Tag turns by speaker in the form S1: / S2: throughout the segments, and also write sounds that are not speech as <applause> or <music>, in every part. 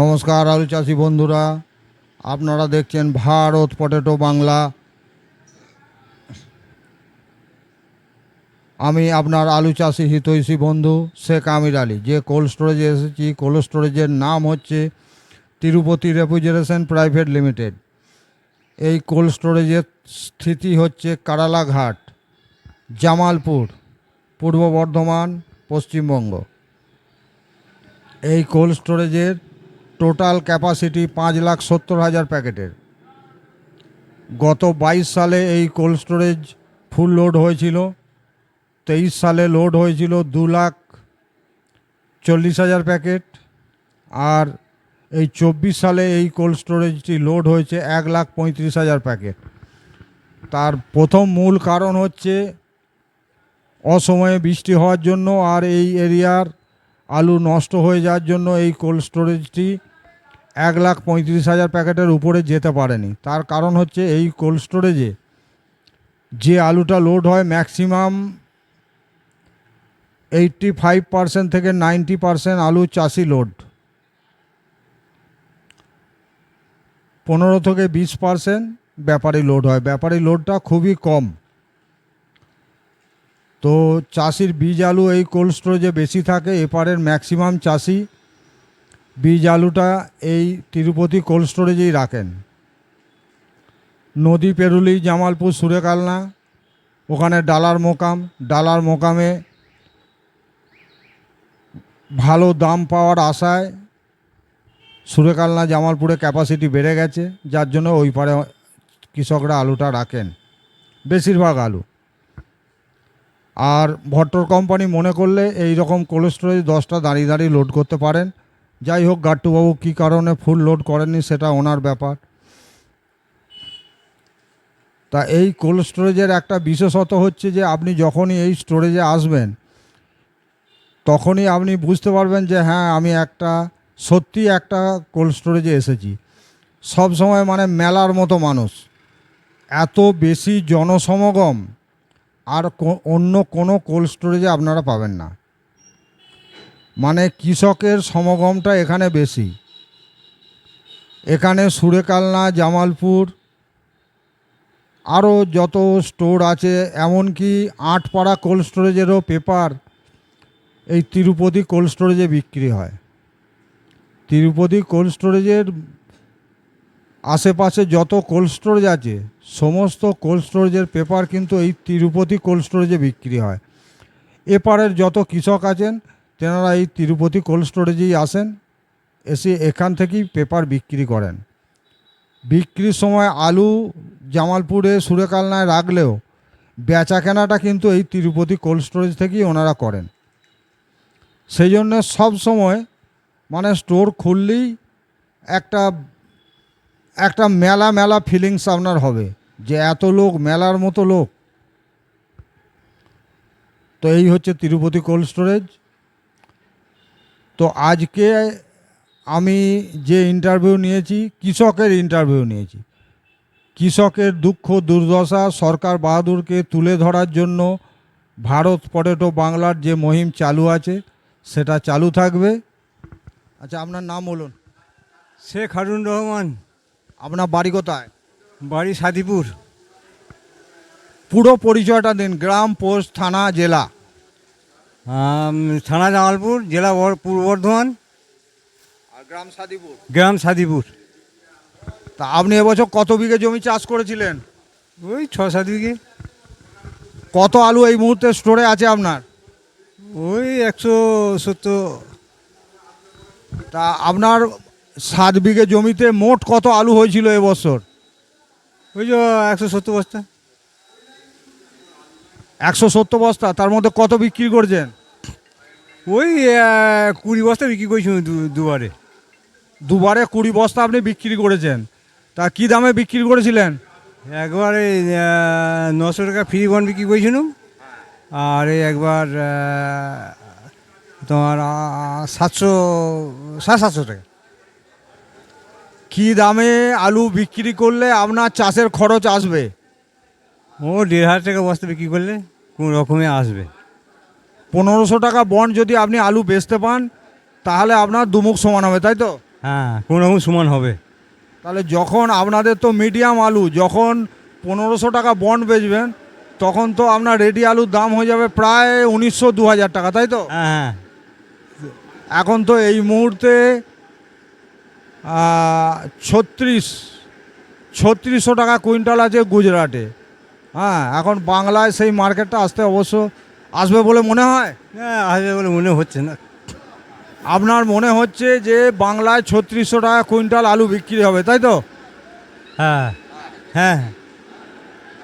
S1: নমস্কার, আলু চাষি বন্ধুরা। আপনারা দেখছেন ভারত পটেটো বাংলা। আমি আপনার আলু চাষি হিতৈষী বন্ধু শেখ আমির আলী। যে কোল্ড স্টোরেজে এসেছি, কোল্ড স্টোরেজের নাম হচ্ছে তিরুপতি রেফ্রিজারেশন প্রাইভেট লিমিটেড। এই কোল্ড স্টোরেজের স্থিতি হচ্ছে কারালাঘাট, জামালপুর, পূর্ব বর্ধমান, পশ্চিমবঙ্গ। এই কোল্ড স্টোরেজের টোটাল ক্যাপাসিটি পাঁচ লাখ সত্তর হাজার প্যাকেটের। গত বাইশ সালে এই কোল্ড স্টোরেজ ফুল লোড হয়েছিল, তেইশ সালে লোড হয়েছিল দু লাখ চল্লিশ হাজার প্যাকেট, আর এই চব্বিশ সালে এই কোল্ড স্টোরেজটি লোড হয়েছে এক লাখ পঁয়ত্রিশ হাজার প্যাকেট। তার প্রথম মূল কারণ হচ্ছে অসময়ে বৃষ্টি হওয়ার জন্য আর এই এরিয়ার আলু নষ্ট হয়ে যাওয়ার জন্য এই কোল্ড স্টোরেজটি এক লাখ পঁয়ত্রিশ হাজার প্যাকেটের উপরে যেতে পারেনি। তার কারণ হচ্ছে এই কোল্ড স্টোরেজে যে আলুটা লোড হয় ম্যাক্সিমাম এইটটি ফাইভ পার্সেন্ট থেকে নাইনটি পার্সেন্ট আলু চাষি লোড। পনেরো থেকে বিশ পার্সেন্ট ব্যাপারী লোড হয়। ব্যাপারী লোডটা খুবই কম। তো চাষির বীজ আলু এই কোল্ড স্টোরেজে বেশি থাকে এপারের ম্যাক্সিমাম চাষি বীজ আলুটা এই তিরুপতি কোল্ড স্টোরেজেই রাখেন। নদী পেরুলি, জামালপুর, সুরেকালনা, ওখানে ডালার মোকাম। ডালার মোকামে ভালো দাম পাওয়ার আশায় সুরেকালনা, জামালপুরে ক্যাপাসিটি বেড়ে গেছে, যার জন্য ওই পারে কৃষকরা আলুটা রাখেন, বেশিরভাগ আলু। আর ভট্টর কোম্পানি মনে করলে এই রকম কোল্ড স্টোরেজ দশটা দাঁড়িয়ে দাঁড়িয়ে লোড করতে পারেন। যাই হোক, গাট্টুবাবু কী কারণে ফুল লোড করেননি সেটা ওনার ব্যাপার। তা এই কোল্ড স্টোরেজের একটা বিশেষত হচ্ছে যে, আপনি যখনই এই স্টোরেজে আসবেন, তখনই আপনি বুঝতে পারবেন যে হ্যাঁ আমি একটা, সত্যি একটা কোল্ড স্টোরেজে এসেছি। সব সময় মানে মেলার মতো মানুষ। এত বেশি জনসমাগম আর অন্য কোনো কোল্ড স্টোরেজে আপনারা পাবেন না। মানে কৃষকের সমাগমটা এখানে বেশি। এখানে সুরেকালনা, জামালপুর, আরও যত স্টোর আছে, এমনকি আটপাড়া কোল্ড স্টোরেজেরও পেপার এই তিরুপতি কোল্ড স্টোরেজে বিক্রি হয়। তিরুপতি কোল্ড স্টোরেজের আশেপাশে যত কোল্ড স্টোরেজ আছে, সমস্ত কোল্ড স্টোরেজের পেপার কিন্তু এই তিরুপতি কোল্ড স্টোরেজে বিক্রি হয়। এপারের যত কৃষক আছেন তেনারা এই তিরুপতি কোল্ড স্টোরেজেই আসেন, এসে এখান থেকেই পেপার বিক্রি করেন। বিক্রির সময় আলু জামালপুরে সুরেকালনায় রাখলেও বেচা কেনাটা কিন্তু এই তিরুপতি কোল্ড স্টোরেজ থেকেই ওনারা করেন। সেই জন্য সময় মানে স্টোর খুললেই একটা একটা মেলা মেলা ফিলিংস আপনার হবে যে এত লোক, মেলার মতো লোক। তো এই হচ্ছে তিরুপতি কোল্ড স্টোরেজ। তো আজকে আমি যে ইন্টারভিউ নিয়েছি কৃষকের ইন্টারভিউ নিয়েছি। কৃষকের দুঃখ দুর্দশা সরকার বাহাদুরকে তুলে ধরার জন্য ভারত পটেটো বাংলার যে মহিম চালু আছে সেটা চালু থাকবে। আচ্ছা আপনার নাম বলুন।
S2: শেখ হারুন রহমান।
S1: আপনার বাড়ি কোথায়?
S2: বাড়ি সাদিপুর।
S1: পুরো পরিচয়টা দিন গ্রাম পোস্ট থানা জেলা।
S2: থানা জামালপুর জেলা পূর্ব বর্ধমান।
S1: আর গ্রাম সাদিপুর।
S2: গ্রাম সাদিপুর।
S1: তা আপনি এবছর কত বিঘে জমি চাষ করেছিলেন?
S2: ওই ছ সাত বিঘে।
S1: কত আলু এই মুহূর্তে স্টোরে আছে আপনার?
S2: ওই একশো সত্তর।
S1: তা আপনার সাত বিঘে জমিতে মোট কত আলু হয়েছিল এবছর?
S2: ওই যে একশো সত্তর বস্তা।
S1: একশো সত্তর বস্তা তার মধ্যে কত বিক্রি করছেন?
S2: ওই কুড়ি বস্তা বিক্রি করেছি দুবারে।
S1: দুবারে কুড়ি বস্তা আপনি বিক্রি করেছেন। তা কি দামে বিক্রি করেছিলেন?
S2: একবারে নশো টাকা ফ্রি বন বিক্রি করেছিলাম। আর এই একবার তোমার সাতশো সাড়ে সাতশো টাকা।
S1: কী দামে আলু বিক্রি করলে আপনার চাষের খরচ আসবে?
S2: ও দেড় হাজার টাকা বস্তা বিক্রি করলে। কোন রকমে আসবে।
S1: পনেরোশো টাকা বন্ড যদি আপনি আলু বেচতে পান তাহলে আপনার দুমুখ সমান হবে তাই তো?
S2: হ্যাঁ কোনো রকম সমান হবে।
S1: তাহলে যখন আপনাদের তো মিডিয়াম আলু যখন পনেরোশো টাকা বন্ড বেচবেন তখন তো আপনার রেডি আলুর দাম হয়ে যাবে প্রায় উনিশশো দু হাজার টাকা তাই তো?
S2: হ্যাঁ হ্যাঁ।
S1: এখন তো এই মুহূর্তে ছত্রিশ ছত্রিশশো টাকা কুইন্টাল আছে গুজরাটে। হ্যাঁ এখন বাংলায় সেই মার্কেটটা আসতে অবশ্য আসবে বলে মনে হয়?
S2: হ্যাঁ আসবে বলে মনে হচ্ছে না।
S1: আপনার মনে হচ্ছে যে বাংলায় ছত্রিশশো টাকা কুইন্টাল আলু বিক্রি হবে তাই তো?
S2: হ্যাঁ হ্যাঁ।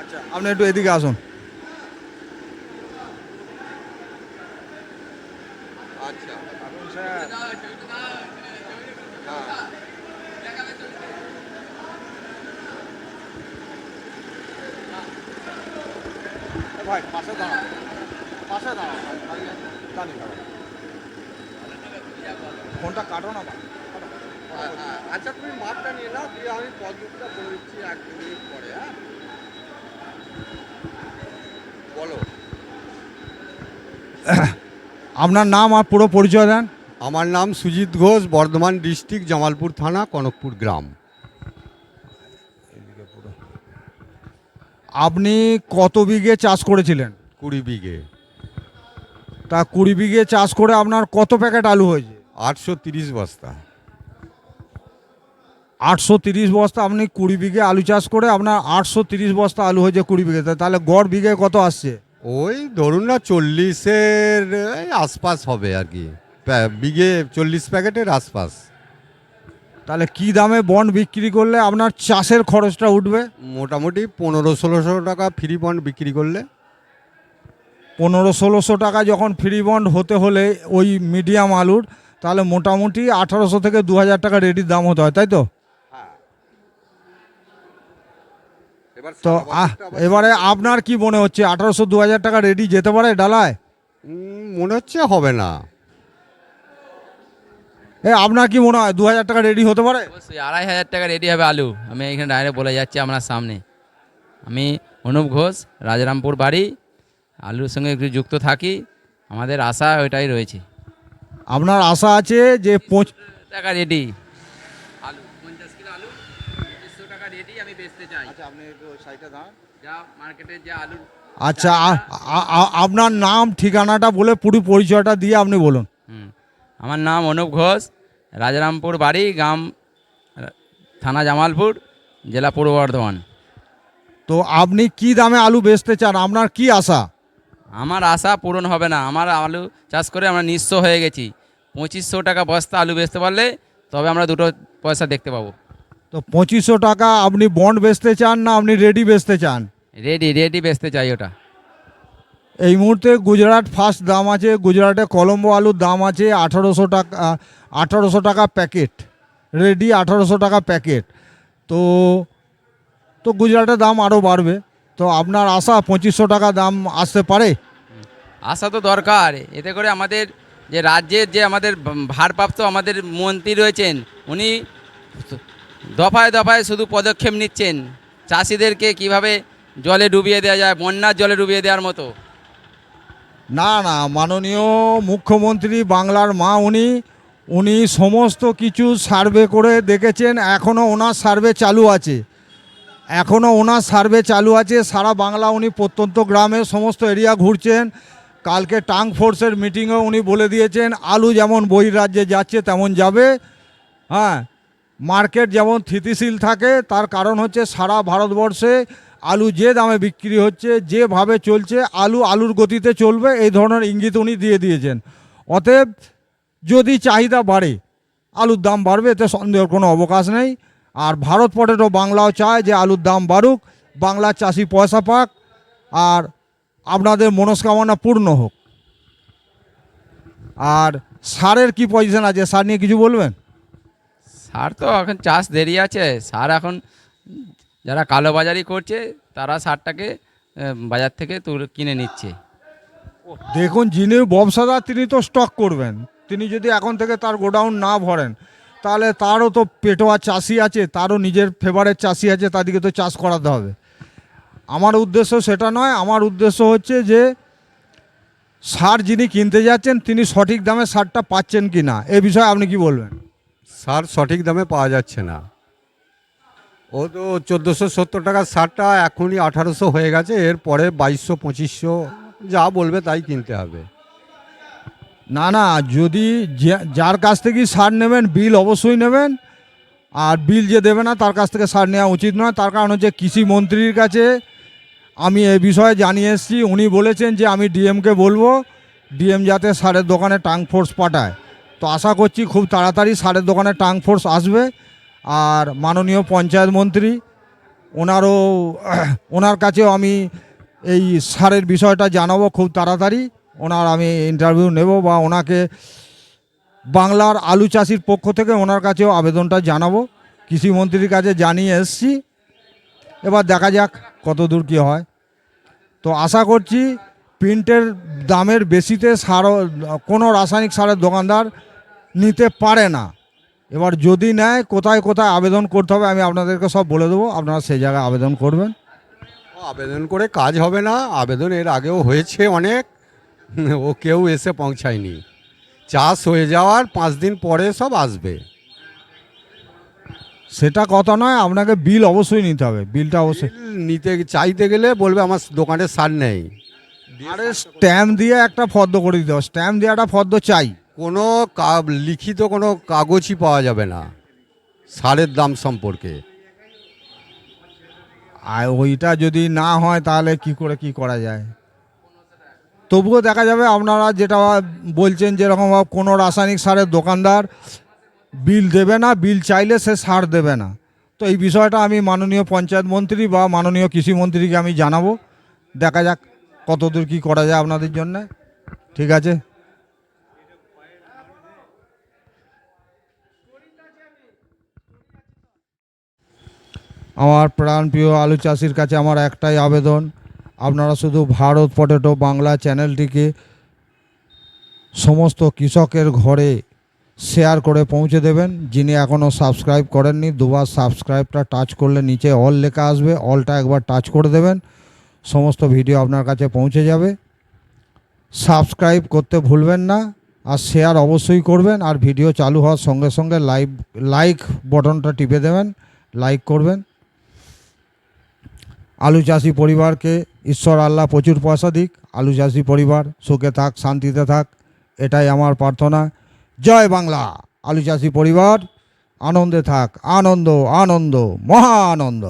S1: আচ্ছা আপনি একটু এদিকে আসুন। ফোনটা কাটো না
S3: আচ্ছা তুমি মাপটা নিয়ে নাও দিয়ে আমি বলে দিচ্ছি এক দু মিনিট পরে হ্যাঁ? বলো। <coughs>
S1: আপনার নাম আর পুরো পরিচয় দেন।
S3: আমার নাম সুজিত ঘোষ বর্ধমান ডিস্ট্রিক্ট জামালপুর থানা কনকপুর গ্রাম।
S1: আপনি কত বিঘে চাষ করেছিলেন?
S3: কুড়ি বিঘে।
S1: তা কুড়ি বিঘে চাষ করে আপনার কত প্যাকেট আলু হয়েছে?
S3: আটশো তিরিশ বস্তা।
S1: আটশো তিরিশ বস্তা আপনি কুড়ি বিঘে আলু চাষ করে আপনার আটশো তিরিশ বস্তা আলু হয়েছে কুড়ি বিঘেতে তাহলে গড় বিঘে কত আসছে?
S3: ওই ধরুন না চল্লিশের আশপাশ হবে আর কি। বিঘে চল্লিশ প্যাকেটের আশপাশ।
S1: তাহলে কি দামে বন্ড বিক্রি করলে আপনার চাষের খরচটা উঠবে?
S3: মোটামুটি পনেরো ষোলোশো টাকা ফ্রি বন্ড বিক্রি করলে।
S1: পনেরো ষোলোশো টাকা যখন ফ্রি বন্ড হতে হলে ওই মিডিয়াম আলুর তাহলে মোটামুটি আঠারোশো থেকে দু হাজার টাকা রেডির দাম হতে হয় তাই তো?
S3: এবার
S1: তো আহ, এবারে আপনার কি মনে হচ্ছে? আঠারোশো দু হাজার টাকা রেডি যেতে পারে ডালায়?
S3: মনে হচ্ছে হবে না।
S1: এ আপনার কি মনে হয় দু হাজার টাকা রেডি হতে পারে?
S4: আড়াই হাজার টাকা রেডি হবে আলু। আমি এখানে ডাইরেক্ট বলে যাচ্ছি আপনার সামনে। আমি অনুপ ঘোষ রাজারামপুর বাড়ি আলুর সঙ্গে একটু যুক্ত থাকি আমাদের আশা ওইটাই রয়েছে।
S1: আপনার আশা আছে যে পঁচ
S4: টাকা রেডি আলু পঞ্চাশ কিলো আলু পঁচিশশো টাকা রেডি আমি বেচতে চাই।
S1: আপনি একটু দাঁড়ান।
S4: যা মার্কেটে যে আলুর
S1: আচ্ছা আপনার নাম ঠিকানাটা বলে পুরো পরিচয়টা দিয়ে আপনি বলুন।
S4: আমার নাম অনুপ ঘোষ রাজারামপুর বাড়ি গ্রাম থানা জামালপুর জেলা পূর্ব বর্ধমান।
S1: তো আপনি কি দামে আলু বেচতে চান? আপনার কি আশা?
S4: আমার আশা পূরণ হবে না। আমার আলু চাষ করে আমরা নিঃস্ব হয়ে গেছি। পঁচিশশো টাকা বস্তা আলু বেচতে পারলে তবে আমরা দুটো পয়সা দেখতে পাবো।
S1: তো পঁচিশশো টাকা আপনি বন্ড বেচতে চান না আপনি রেডি বেচতে চান?
S4: রেডি রেডি বেচতে চাই ওটা।
S1: এই মুহূর্তে গুজরাট ফার্স্ট দাম আছে গুজরাটে কলম্বো আলুর দাম আছে আঠারোশো টাকা আঠারোশো টাকা প্যাকেট রেডি আঠারোশো টাকা প্যাকেট তো তো গুজরাটের দাম আরও বাড়বে। তো আপনার আশা পঁচিশশো টাকা দাম আসতে পারে?
S4: আশা তো দরকার। এতে করে আমাদের যে রাজ্যের যে আমাদের ভারপ্রাপ্ত আমাদের মন্ত্রী রয়েছেন উনি দফায় দফায় শুধু পদক্ষেপ নিচ্ছেন। চাষিদেরকে কীভাবে জলে ডুবিয়ে দেওয়া যায় বন্যার জলে ডুবিয়ে দেওয়ার মতো।
S1: না না মাননীয় মুখ্যমন্ত্রী বাংলার মা উনি উনি সমস্ত কিছু সার্ভে করে দেখেছেন এখনও ওনার সার্ভে চালু আছে। এখনও ওনার সার্ভে চালু আছে, সারা বাংলা উনি প্রত্যন্ত গ্রামে সমস্ত এরিয়া ঘুরছেন। কালকে টাং ফোর্সের মিটিংয়েও উনি বলে দিয়েছেন, আলু যেমন বহিরাজ্যে যাচ্ছে তেমন যাবে। হ্যাঁ মার্কেট যেমন স্থিতিশীল থাকে, তার কারণ হচ্ছে সারা ভারতবর্ষে আলু যে দামে বিক্রি হচ্ছে, যেভাবে চলছে, আলু আলুর গতিতে চলবে, এই ধরনের ইঙ্গিত উনি দিয়ে দিয়েছেন। অতএব যদি চাহিদা বাড়ে, আলুর দাম বাড়বে, এতে সন্দেহের কোনো অবকাশ নেই। আর ভারত পটেটো বাংলাও চায় যে আলুর দাম বাড়ুক বাংলার চাষি পয়সা পাক আর আপনাদের মনস্কামনা পূর্ণ হোক। আর সারের কি পজিশন আছে? সার নিয়ে কিছু বলবেন?
S4: সার তো এখন চাষ দেরি আছে। সার এখন যারা কালোবাজারি করছে তারা সারটাকে বাজার থেকে তুলে কিনে নিচ্ছে।
S1: দেখুন যিনি ব্যবসাদার তিনি তো স্টক করবেন। তিনি যদি এখন থেকে তার গোডাউন না ভরেন তাহলে তারও তো পেটোয়া চাষি আছে, তারও নিজের ফেভারের চাষি আছে, তাদেরকে তো চাষ করাতে হবে। আমার উদ্দেশ্য সেটা নয়, আমার উদ্দেশ্য হচ্ছে যে সার যিনি কিনতে যাচ্ছেন, তিনি সঠিক দামে সারটা পাচ্ছেন কি না এ বিষয়ে আপনি কি বলবেন?
S3: সার সঠিক দামে পাওয়া যাচ্ছে না। ও তো চোদ্দোশো সত্তর টাকার সারটা এখনই আঠারোশো হয়ে গেছে, এরপরে বাইশশো, পঁচিশশো, যা বলবে তাই কিনতে হবে।
S1: না না, যদি যার কাছ থেকে সার নেবেন, বিল অবশ্যই নেবেন। আর বিল যে দেবে না, তার কাছ থেকে সার নেওয়া উচিত নয়। তার কারণ হচ্ছে কৃষি মন্ত্রীর কাছে আমি এ বিষয়ে জানিয়ে এসেছি। উনি বলেছেন যে, আমি ডিএমকে বলব, ডিএম যাতে সারের দোকানে টাং ফোর্স পাঠায়। তো আশা করছি খুব তাড়াতাড়ি সারের দোকানে টাং ফোর্স আসবে। আর মাননীয় পঞ্চায়েত মন্ত্রী, ওনারও, ওনার কাছেও আমি এই সারের বিষয়টা জানাব খুব তাড়াতাড়ি। ওনার আমি ইন্টারভিউ নেব বা ওনাকে বাংলার আলু চাষির পক্ষ থেকে ওনার কাছেও আবেদনটা জানাব। কৃষিমন্ত্রীর কাছে জানিয়ে এসছি। এবার দেখা যাক কত দূর কী হয়। তো আশা করছি প্রিন্টের দামের বেশিতে সার কোনো রাসায়নিক সারের দোকানদার নিতে পারে না। এবার যদি নেয়, কোথায় কোথায় আবেদন করতে হবে আমি আপনাদেরকে সব বলে দেবো। আপনারা সেই জায়গায় আবেদন করবেন।
S3: আবেদন করে কাজ হবে না। আবেদন এর আগেও হয়েছে অনেক। <laughs> ও কেউ এসে পৌঁছায়নি। চাষ হয়ে যাওয়ার পাঁচ দিন পরে সব আসবে।
S1: সেটা কথা নয় আপনাকে বিল অবশ্যই নিতে হবে। বিলটা অবশ্যই
S3: নিতে চাইতে গেলে বলবে আমার দোকানে সার নেই।
S1: আরে স্ট্যাম্প দিয়ে একটা ফর্দ করে দিতে হবে। স্ট্যাম্প দিয়ে একটা ফর্দ চাই।
S3: কোনো লিখিত কোনো কাগজই পাওয়া যাবে না সারের দাম সম্পর্কে।
S1: আর ওইটা যদি না হয় তাহলে কি করে কি করা যায়? তবুও দেখা যাবে আপনারা যেটা বলছেন যেরকম কোনো রাসায়নিক সারের দোকানদার বিল দেবে না, বিল চাইলে সে সার দেবে না। তো এই বিষয়টা আমি মাননীয় পঞ্চায়েত মন্ত্রী বা মাননীয় কৃষিমন্ত্রীকে আমি জানাব। দেখা যাক কতদূর কি করা যায় আপনাদের জন্য। ঠিক আছে? আমার প্রাণপ্রিয় আলু চাষির কাছে আমার একটাই আবেদন আপনারা শুধু ভারত পটেটো বাংলা চ্যানেলটিকে সমস্ত কৃষকের ঘরে শেয়ার করে পৌঁছে দেবেন, যিনি এখনও সাবস্ক্রাইব করেননি, দুবার সাবস্ক্রাইবটা টাচ করলে নিচে অল লেখা আসবে, অলটা একবার টাচ করে দেবেন, সমস্ত ভিডিও আপনার কাছে পৌঁছে যাবে। সাবস্ক্রাইব করতে ভুলবেন না, আর শেয়ার অবশ্যই করবেন, আর ভিডিও চালু হওয়ার সঙ্গে সঙ্গে লাইভ, লাইক বটনটা টিপে দেবেন, লাইক করবেন। আলু চাষি পরিবারকে ঈশ্বর আল্লাহ প্রচুর পয়সা দিক আলু চাষি পরিবার সুখে থাক, শান্তিতে থাক, এটাই আমার প্রার্থনা। জয় বাংলা। আলু চাষি পরিবার, আনন্দে থাক, আনন্দ আনন্দ, মহা আনন্দ।